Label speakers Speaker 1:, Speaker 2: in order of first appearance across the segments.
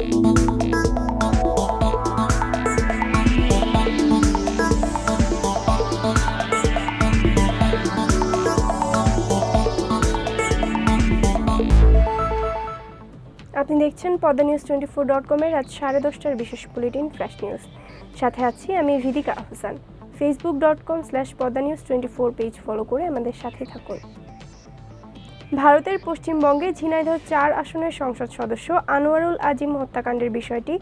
Speaker 1: আপনি দেখছেন Padma news twenty four dot কমের রাত সাড়ে দশটার বিশেষ বুলেটিন ফ্ল্যাশ নিউজ। সাথে আছি আমি Vidika Ahsan. Facebook dot com slash Padma news twenty four page follow করে আমাদের সাথে থাকুন। ভারতের পশ্চিমবঙ্গে ঝিনাইদহ চার আসনের সংসদ সদস্য আনোয়ারুল আজিম হত্যাকাণ্ডের বিষয়টি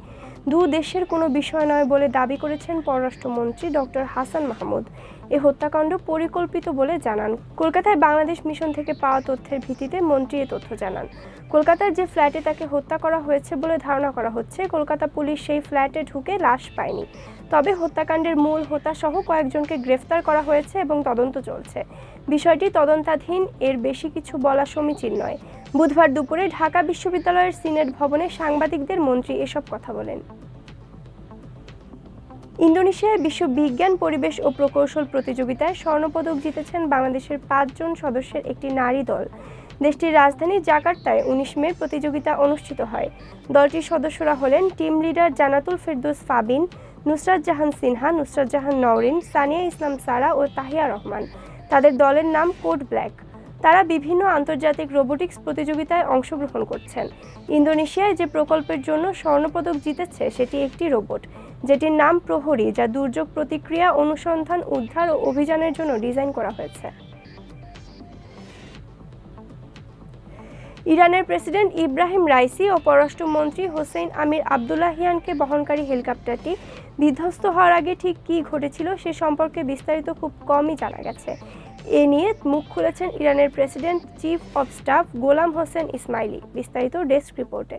Speaker 1: দু দেশের কোনো বিষয় নয় বলে দাবি করেছেন পররাষ্ট্রমন্ত্রী ডক্টর হাসান মাহমুদ। এ হত্যাকাণ্ড পরিকল্পিত বলে জানান। কলকাতায় বাংলাদেশ মিশন থেকে পাওয়া তথ্যের ভিত্তিতে মন্ত্রী এ তথ্য জানান। কলকাতার যে ফ্ল্যাটে তাকে হত্যা করা হয়েছে বলে ধারণা করা হচ্ছে, কলকাতা পুলিশ সেই ফ্ল্যাটে ঢুকে লাশ পায়নি। তবে হত্যাকাণ্ডের মূল হোতা সহ কয়েকজনকে গ্রেফতার করা হয়েছে এবং তদন্ত চলছে। বিষয়টি তদন্তাধীন, এর বেশি কিছু বলা সমীচীন নয়। বুধবার দুপুরে ঢাকা বিশ্ববিদ্যালয়ের সিনেট ভবনে সাংবাদিকদের মন্ত্রী এসব কথা বলেন। ইন্দোনেশিয়ায় বিশ্ব বিজ্ঞান, পরিবেশ ও প্রকৌশল প্রতিযোগিতায় স্বর্ণপদক জিতেছেন বাংলাদেশের পাঁচজন সদস্যের একটি নারী দল। দেশটির রাজধানী জাকার্তায় উনিশ মে প্রতিযোগিতা অনুষ্ঠিত হয়। দলটির সদস্যরা হলেন টিম লিডার জানাতুল ফেরদৌস ফাবিন, নুসরাত জাহান সিনহা, নুসরাত জাহান নওরিন, সানিয়া ইসলাম সারা ও তাহিয়া রহমান। তাদের দলের নাম কোড ব্ল্যাক। তারা বিভিন্ন আন্তর্জাতিক রোবোটিক্স প্রতিযোগিতায় অংশগ্রহণ করছেন। ইন্দোনেশিয়ায় যে প্রকল্পের জন্য স্বর্ণপদক জিতেছে, সেটি একটি রোবট, যেটির নাম প্রহরী, যা দুর্যোগ প্রতিক্রিয়া, অনুসন্ধান, উদ্ধার ও অভিযানের জন্য ডিজাইন করা হয়েছে। ইরানের প্রেসিডেন্ট ইব্রাহিম রাইসি ও পররাষ্ট্রমন্ত্রী হোসেইন আমির আবদুল্লাহিয়ানকে বহনকারী হেলিকপ্টারটি বিধ্বস্ত হওয়ার আগে ঠিক কী ঘটেছিল, সে সম্পর্কে বিস্তারিত খুব কমই জানা গেছে। এ নিয়ে মুখ খুলেছেন ইরানের president, chief of staff Gholam Hossein Esmaili. বিস্তারিত ডেস্ক রিপোর্টে।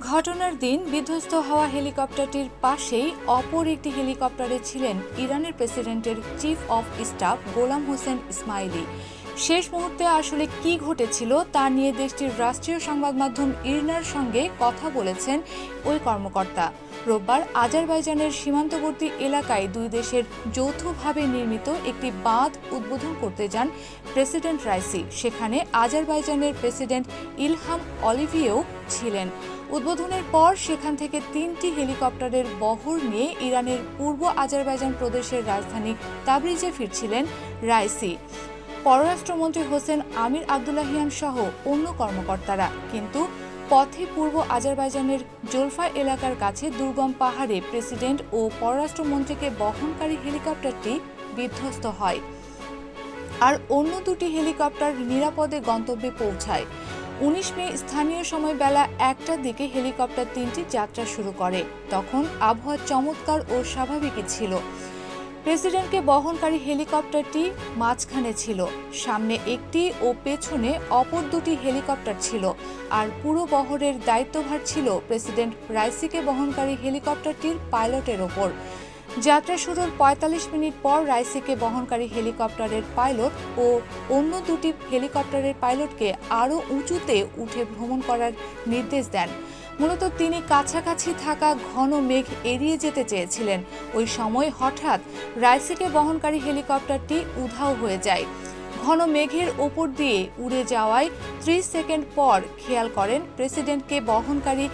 Speaker 2: ঘটনার দিন বিধ্বস্ত হওয়া হেলিকপ্টারটির পাশেই অপর একটি হেলিকপ্টারে ছিলেন ইরানের প্রেসিডেন্টের chief of staff Gholam Hossein Esmaili. শেষ মুহূর্তে আসলে কি ঘটেছিল তা নিয়ে দেশটির রাষ্ট্রীয় সংবাদ মাধ্যম ইরনার সঙ্গে কথা বলেছেন ওই কর্মকর্তা। রোববার আজারবাইজানের সীমান্তবর্তী এলাকায় দুই দেশের যৌথভাবে নির্মিত একটি বাঁধ উদ্বোধন করতে যান প্রেসিডেন্ট রাইসি। সেখানে আজারবাইজানের প্রেসিডেন্ট ইলহাম অলিভিয়েও ছিলেন। উদ্বোধনের পর সেখান থেকে তিনটি হেলিকপ্টারের বহর নিয়ে ইরানের পূর্ব আজারবাইজান প্রদেশের রাজধানী তাবরিজে ফিরছিলেন রাইসি। পররাষ্ট্রমন্ত্রী হোসেন আমির আবদুল্লাহিয়ান সহ অন্য কর্মকর্তারা। কিন্তু পথে পূর্ব আজারবাইজানের জোলফা এলাকার কাছে দুর্গম পাহাড়ে প্রেসিডেন্ট ও পররাষ্ট্রমন্ত্রীকে বহনকারী হেলিকপ্টারটি বিধ্বস্ত হয়। আর অন্য দুটি হেলিকপ্টার নিরাপদে গন্তব্যে পৌঁছায়। উনিশ মে স্থানীয় সময় বেলা একটার দিকে হেলিকপ্টার তিনটি যাত্রা শুরু করে। তখন আবহাওয়া চমৎকার ও স্বাভাবিকই ছিল। প্রেসিডেন্টকে বহনকারী হেলিকপ্টারটি মাঝখানে ছিল। সামনে একটি ও পেছনে অপর দুটি হেলিকপ্টার ছিল। আর পুরো বহরের দায়িত্বভার ছিল প্রেসিডেন্ট রাইসিকে বহনকারী হেলিকপ্টারটির পাইলটের ওপর। যাত্রা শুরুর ৪৫ মিনিট পর রাইসিকে বহনকারী হেলিকপ্টারের পাইলট ও অন্য দুটি হেলিকপ্টারের পাইলটকে আরও উঁচুতে উঠে ভ্রমণ করার নির্দেশ দেন। মূলত তিনি কাছাকাছি থাকা ঘন মেঘ এড়িয়ে যেতে চেয়েছিলেন। ওই সময় হঠাৎ রাইসিকে বহনকারী হেলিকপ্টারটি উধাও হয়ে যায়। ঘন মেঘের ওপর দিয়ে উড়ে যাওয়ায় ত্রিশ সেকেন্ড পর খেয়াল করেন প্রেসিডেন্টকে বহনকারী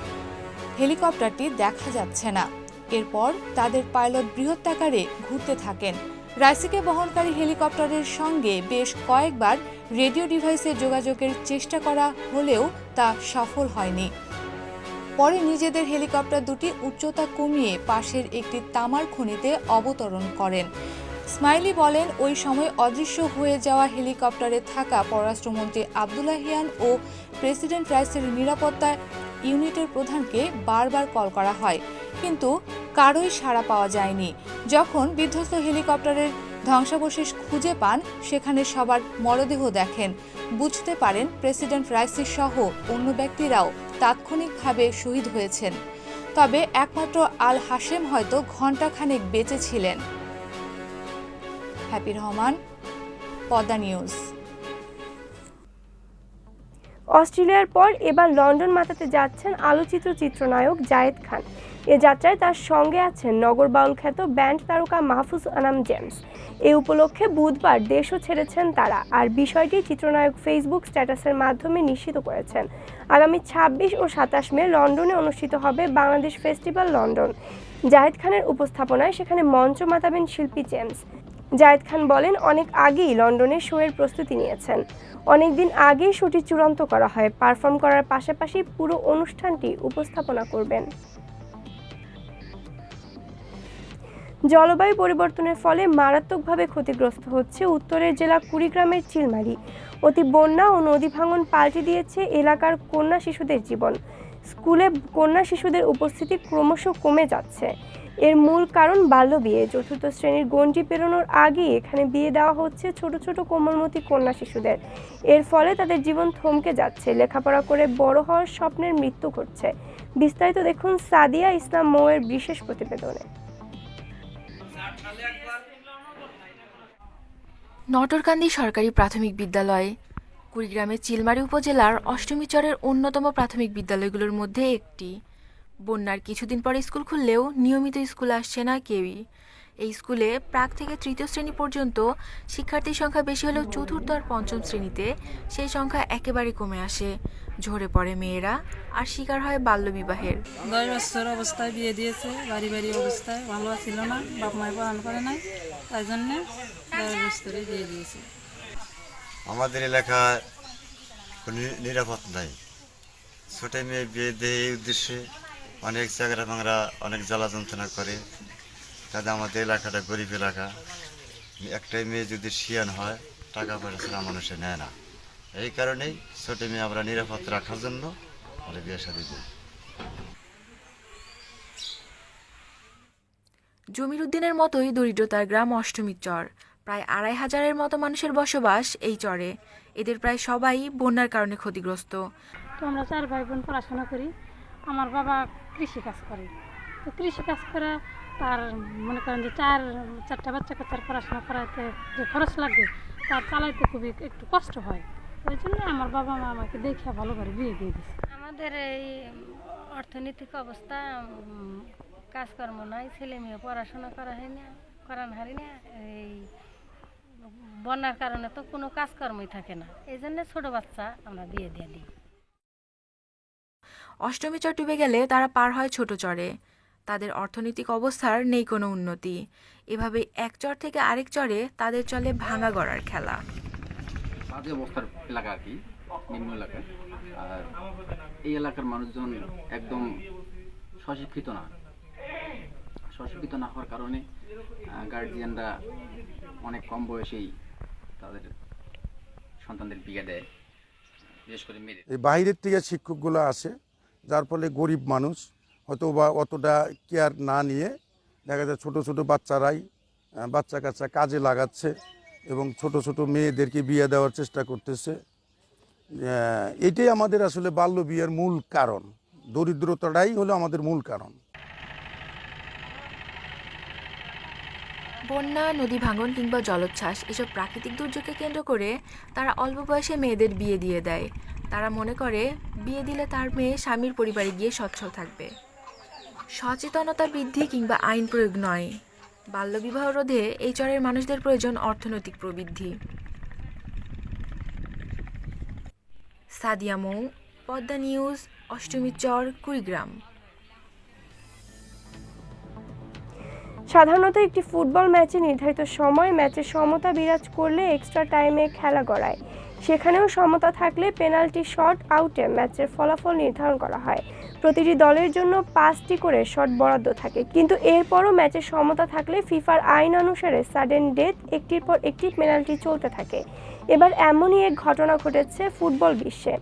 Speaker 2: হেলিকপ্টারটি দেখা যাচ্ছে না। এরপর তাদের পাইলট বৃহত্তাকারে ঘুরতে থাকেন। রাইসিকে বহনকারী হেলিকপ্টারের সঙ্গে বেশ কয়েকবার রেডিও ডিভাইসে যোগাযোগের চেষ্টা করা হলেও তা সফল হয়নি। পরে নিজেদের হেলিকপ্টার দুটি উচ্চতা কমিয়ে পাশের একটি তামার খনিতে অবতরণ করেন। স্মাইলি বলেন, ওই সময় অদৃশ্য হয়ে যাওয়া হেলিকপ্টারে থাকা পররাষ্ট্রমন্ত্রী আবদুল্লাহিয়ান ও প্রেসিডেন্ট রাইসের নিরাপত্তা ইউনিটের প্রধানকে বারবার কল করা হয়। কিন্তু কারোই সাড়া পাওয়া যায়নি। যখন বিধ্বস্ত হেলিকপ্টারের ধ্বংসাবশেষ খুঁজে পান, সেখানে সবার মরদেহ দেখেন। বুঝতে পারেন, প্রেসিডেন্ট রাইসি সহ অন্য ব্যক্তিরাও তাৎক্ষণিকভাবে শহীদ হয়েছেন। তবে একমাত্র আল হাশেম হয়তো ঘণ্টাখানেক বেঁচে ছিলেন। হ্যাপি রহমান পদা নিউজ।
Speaker 1: অস্ট্রেলিয়ার পর এবার লন্ডন মাতাতে যাচ্ছেন আলোচিত চিত্রনায়ক জায়েদ খান। এ যাত্রায় তার সঙ্গে আছেন নগর বাউল খ্যাত ব্যান্ড তারকা মাহফুজ আনাম জেমস। এ উপলক্ষে বুধবার দেশও ছেড়েছেন তারা আর বিষয়টি চিত্রনায়ক ফেসবুক স্ট্যাটাসের মাধ্যমে নিশ্চিত করেছেন। আগামী ছাব্বিশ ও সাতাশ মে লন্ডনে অনুষ্ঠিত হবে বাংলাদেশ ফেস্টিভ্যাল লন্ডন। জায়েদ খানের উপস্থাপনায় সেখানে মঞ্চ মাতাবেন শিল্পী জেমস। জায়েদ খান বলেন, অনেক আগেই লন্ডনে শোয়ের প্রস্তুতি নিয়েছেন। অনেক দিন আগেই শোটি চূড়ান্ত করা হয়। পারফর্ম করার পাশাপাশি পুরো অনুষ্ঠানটি উপস্থাপনা করবেন। জলবায়ু পরিবর্তনের ফলে মারাত্মকভাবে ক্ষতিগ্রস্ত হচ্ছে উত্তরের জেলা কুড়িগ্রামের চিলমারি। অতি বন্যা ও নদী ভাঙন পাল্টে দিয়েছে এলাকার কন্যা শিশুদের জীবন। স্কুলে কন্যা শিশুদের উপস্থিতি ক্রমশ কমে যাচ্ছে। এর মূল কারণ বাল্য বিয়ে। চতুর্থ শ্রেণির গণ্ডি পেরোনোর আগেই এখানে বিয়ে দেওয়া হচ্ছে ছোট ছোট কোমলমতি কন্যা শিশুদের। এর ফলে তাদের জীবন থমকে যাচ্ছে। লেখাপড়া করে বড় হওয়ার স্বপ্নের মৃত্যু ঘটছে। বিস্তারিত দেখুন সাদিয়া ইসলাম মৌয়ের বিশেষ প্রতিবেদনে।
Speaker 3: নটরকান্দি সরকারি প্রাথমিক বিদ্যালয়। কুড়িগ্রামের চিলমারি উপজেলার অষ্টমীচরের অন্যতম প্রাথমিক বিদ্যালয়গুলোর মধ্যে একটি। বন্যার কিছুদিন পরে স্কুল খুললেও নিয়মিত স্কুল আসছে না কেউই। এই স্কুলে প্রাক থেকে তৃতীয় শ্রেণি পর্যন্ত শিক্ষার্থীর সংখ্যা বেশি হলেও চতুর্থ আর পঞ্চম শ্রেণীতে সেই সংখ্যা একেবারে কমে আসে। ঝরে পড়ে মেয়েরা আর শিকার হয় বাল্যবিবাহের।
Speaker 4: দশ বছর অবস্থায় বিয়ে দিয়েছে বাড়ি বাড়ি অবস্থায় ভালো ছিল না বাপ মায়ের পড়ানো করে নাই তাই জন্যে দশ বছরে বিয়ে দিয়েছে।
Speaker 5: আমাদের এলাকায় নি- নিরাপদ নাই। ছোট মেয়ে বিয়ে দেয় এই উদ্দেশ্যে অনেক জায়গায় বাংলা অনেক জ্বালা যন্ত্রণা করে। তাতে আমাদের এলাকাটা গরিব এলাকা। একটাই মেয়ে যদি শিয়ান হয় টাকা পয়সা ছাড়া মানুষে নেয় না। এই কারণেই ছোট মেয়ে আমরা নিরাপদ রাখার জন্য আমরা বিয়ে শাদি দিই
Speaker 3: জমির উদ্দিনের মতোই দরিদ্রতার গ্রাম অষ্টমীর চর। প্রায় আড়াই হাজারের মতো মানুষের বসবাস এই চরে। এদের প্রায় সবাই বন্যার কারণে ক্ষতিগ্রস্ত।
Speaker 6: তো আমরা চার ভাই বোন পড়াশোনা করি। আমার বাবা কৃষি কাজ করে। তো কৃষি কাজ করে তার মনে করেন যে চার চারটা বাচ্চাকে তার পড়াশোনা করাতে যে খরচ লাগে তার চালাইতে খুবই একটু কষ্ট হয়। ওই জন্য আমার বাবা মা আমাকে দেখে ভালো করে বিয়ে দিয়ে দিচ্ছে
Speaker 7: আমাদের এই অর্থনৈতিক অবস্থা কাজকর্ম নাই ছেলে মেয়ে পড়াশোনা করা হয় না করান হারি না এই বন্যার কারণে তো কোনো কাজকর্মই থাকে না। এই জন্য ছোটো বাচ্চা আমরা বিয়ে দিয়ে দিই।
Speaker 3: অষ্টমী চর ডুবে গেলে তারা পার হয় ছোট চরে। তাদের অর্থনৈতিক অবস্থার নেই কোনো উন্নতি। এভাবে এক চর থেকে আরেক চরে তাদের চলে ভাঙা গড়ার খেলা।
Speaker 8: বাজে অবস্থার এলাকা আর কি নিম্ন এলাকা। আর এই এলাকার মানুষজন একদম স্বশিক্ষিত না। স্বশিক্ষিত না হওয়ার কারণে গার্জিয়ানরা অনেক কম বয়সেই তাদের সন্তানদের বিয়ে দেয় বিশেষ করে মেয়েদের।
Speaker 9: এই বাইরের থেকে শিক্ষকগুলো আসে যার ফলে গরিব মানুষ হয়তো বা অতটা কেয়ার না নিয়ে দেখা যায় ছোট ছোট বাচ্চারাই বাচ্চা কাচ্চা কাজে লাগাচ্ছে এবং ছোট ছোট মেয়েদেরকে বিয়ে দেওয়ার চেষ্টা করতেছে। এটাই আমাদের আসলে বাল্য বিয়ের মূল কারণ। দরিদ্রতাটাই হলো আমাদের মূল কারণ।
Speaker 3: বন্যা, নদী ভাঙন কিংবা জলোচ্ছ্বাস এসব প্রাকৃতিক দুর্যোগকে কেন্দ্র করে তারা অল্প বয়সে মেয়েদের বিয়ে দিয়ে দেয়। তারা মনে করে, বিয়ে দিলে তার মেয়ে স্বামীর পরিবারে গিয়ে সচ্ছল থাকবে। সচেতনতা বৃদ্ধি কিংবা আইন প্রয়োগ নয়। বাল্যবিবাহ রোধে এই চরের মানুষদের প্রয়োজন অর্থনৈতিক প্রবৃদ্ধি। সাদিয়া মৌ, পদ্মা নিউজ, অষ্টমী চর, কুড়িগ্রাম।
Speaker 1: সাধারণত একটি ফুটবল ম্যাচে নির্ধারিত সময় ম্যাচে সমতা বিরাজ করলে এক্সট্রা টাইমে খেলা গড়ায়। সেখানেও সমতা থাকলে পেনাল্টি শট আউটে ম্যাচের ফলাফল নির্ধারণ করা হয়। প্রতিটি দলের জন্য পাঁচটি করে শট বরাদ্দ থাকে। কিন্তু এরপরও ম্যাচে সমতা থাকলে ফিফার আইন অনুসারে সাডেন ডেথ একটির পর একটি পেনাল্টি চলতে থাকে। এবার এমনই এক ঘটনা ঘটেছে ফুটবল বিশ্বে।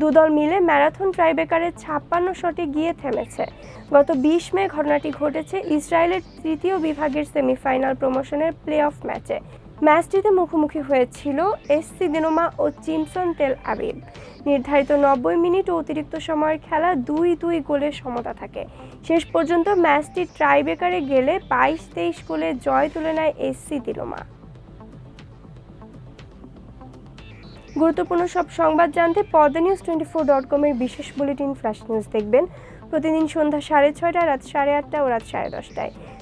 Speaker 1: দুদল মিলে ম্যারাথন ট্রাইবেকারের ছাপ্পান্ন শটে গিয়ে থেমেছে। গত বিশ মে ঘটনাটি ঘটেছে ইসরায়েলের তৃতীয় বিভাগের সেমিফাইনাল প্রমোশনের প্লে অফ ম্যাচে। ম্যাচটিতে মুখোমুখি হয়েছিল এসসি দিনোমা ও চিমসন তেল আবিব। নির্ধারিত নব্বই মিনিট ও অতিরিক্ত সময়ের খেলা দুই দুই গোলের সমতা থাকে। শেষ পর্যন্ত ম্যাচটি ট্রাইবেকারে গেলে বাইশ তেইশ গোলে জয় তুলে নেয় এসসি দিনোমা। গুরুত্বপূর্ণ সব সংবাদ জানতে Padma news twenty four dot কমের বিশেষ বুলেটিন ফ্ল্যাশ নিউজ দেখবেন। প্রতিদিন সন্ধ্যা সাড়ে ছয়টা, রাত সাড়ে আটটা ও রাত সাড়ে দশটায়।